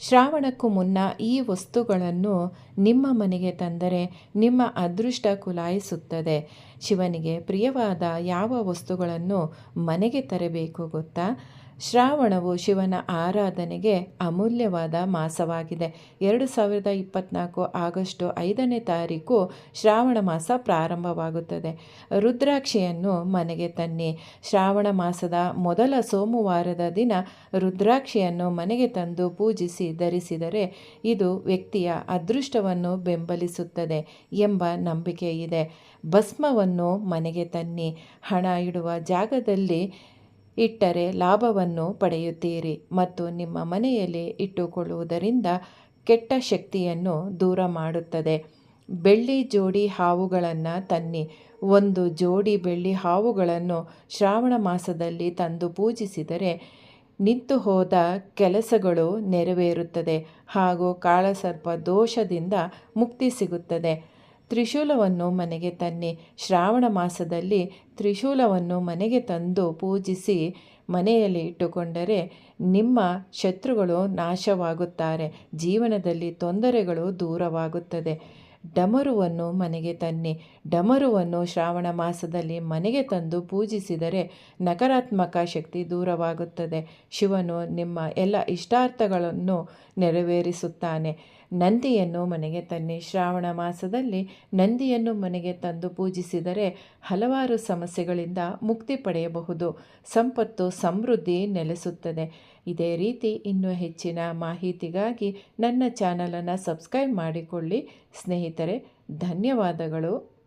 ಶ್ರಾವಣಕ್ಕೂ ಮುನ್ನ ಈ ವಸ್ತುಗಳನ್ನು ನಿಮ್ಮ ಮನೆಗೆ ತಂದರೆ ನಿಮ್ಮ ಅದೃಷ್ಟ ಕುಲಾಯಿಸುತ್ತದೆ. ಶಿವನಿಗೆ ಪ್ರಿಯವಾದ ಯಾವ ವಸ್ತುಗಳನ್ನು ಮನೆಗೆ ತರಬೇಕು ಗೊತ್ತಾ? ಶ್ರಾವಣವು ಶಿವನ ಆರಾಧನೆಗೆ ಅಮೂಲ್ಯವಾದ ಮಾಸವಾಗಿದೆ. ಎರಡು ಸಾವಿರದ ಇಪ್ಪತ್ನಾಲ್ಕು ಆಗಸ್ಟು ಐದನೇ ತಾರೀಕು ಶ್ರಾವಣ ಮಾಸ ಪ್ರಾರಂಭವಾಗುತ್ತದೆ. ರುದ್ರಾಕ್ಷಿಯನ್ನು ಮನೆಗೆ ತನ್ನಿ. ಶ್ರಾವಣ ಮಾಸದ ಮೊದಲ ಸೋಮವಾರದ ದಿನ ರುದ್ರಾಕ್ಷಿಯನ್ನು ಮನೆಗೆ ತಂದು ಪೂಜಿಸಿ ಧರಿಸಿದರೆ ಇದು ವ್ಯಕ್ತಿಯ ಅದೃಷ್ಟವನ್ನು ಬೆಂಬಲಿಸುತ್ತದೆ ಎಂಬ ನಂಬಿಕೆ ಇದೆ ಭಸ್ಮವನ್ನು ಮನೆಗೆ ತನ್ನಿ. ಹಣ ಇಡುವ ಜಾಗದಲ್ಲಿ ಇಟ್ಟರೆ ಲಾಭವನ್ನು ಪಡೆಯುತ್ತೀರಿ ಮತ್ತು ನಿಮ್ಮ ಮನೆಯಲ್ಲಿ ಇಟ್ಟುಕೊಳ್ಳುವುದರಿಂದ ಕೆಟ್ಟ ಶಕ್ತಿಯನ್ನು ದೂರ ಮಾಡುತ್ತದೆ. ಬೆಳ್ಳಿ ಜೋಡಿ ಹಾವುಗಳನ್ನು ತನ್ನಿ. ಒಂದು ಜೋಡಿ ಬೆಳ್ಳಿ ಹಾವುಗಳನ್ನು ಶ್ರಾವಣ ಮಾಸದಲ್ಲಿ ತಂದು ಪೂಜಿಸಿದರೆ ನಿಂತು ಹೋದ ಕೆಲಸಗಳು ನೆರವೇರುತ್ತದೆ ಹಾಗೂ ಕಾಳಸರ್ಪ ದೋಷದಿಂದ ಮುಕ್ತಿ ಸಿಗುತ್ತದೆ. ತ್ರಿಶೂಲವನ್ನು ಮನೆಗೆ ತನ್ನಿ. ಶ್ರಾವಣ ಮಾಸದಲ್ಲಿ ತ್ರಿಶೂಲವನ್ನು ಮನೆಗೆ ತಂದು ಪೂಜಿಸಿ ಮನೆಯಲ್ಲಿ ಇಟ್ಟುಕೊಂಡರೆ ನಿಮ್ಮ ಶತ್ರುಗಳು ನಾಶವಾಗುತ್ತಾರೆ. ಜೀವನದಲ್ಲಿ ತೊಂದರೆಗಳು ದೂರವಾಗುತ್ತದೆ. ಡಮರುವನ್ನು ಮನೆಗೆ ತನ್ನಿ. ಡಮರುವನ್ನು ಶ್ರಾವಣ ಮಾಸದಲ್ಲಿ ಮನೆಗೆ ತಂದು ಪೂಜಿಸಿದರೆ ನಕಾರಾತ್ಮಕ ಶಕ್ತಿ ದೂರವಾಗುತ್ತದೆ. ಶಿವನು ನಿಮ್ಮ ಎಲ್ಲ ಇಷ್ಟಾರ್ಥಗಳನ್ನು ನೆರವೇರಿಸುತ್ತಾನೆ. ನಂದಿಯನ್ನು ಮನೆಗೆ ತನ್ನಿ. ಶ್ರಾವಣ ಮಾಸದಲ್ಲಿ ನಂದಿಯನ್ನು ಮನೆಗೆ ತಂದು ಪೂಜಿಸಿದರೆ ಹಲವಾರು ಸಮಸ್ಯೆಗಳಿಂದ ಮುಕ್ತಿ ಪಡೆಯಬಹುದು. ಸಂಪತ್ತು, ಸಮೃದ್ಧಿ ನೆಲೆಸುತ್ತದೆ. ಇದೇ ರೀತಿ ಇನ್ನೂ ಹೆಚ್ಚಿನ ಮಾಹಿತಿಗಾಗಿ ನನ್ನ ಚಾನಲನ್ನು ಸಬ್ಸ್ಕ್ರೈಬ್ ಮಾಡಿಕೊಳ್ಳಿ. ಸ್ನೇಹಿತರೆ. ಧನ್ಯವಾದಗಳು.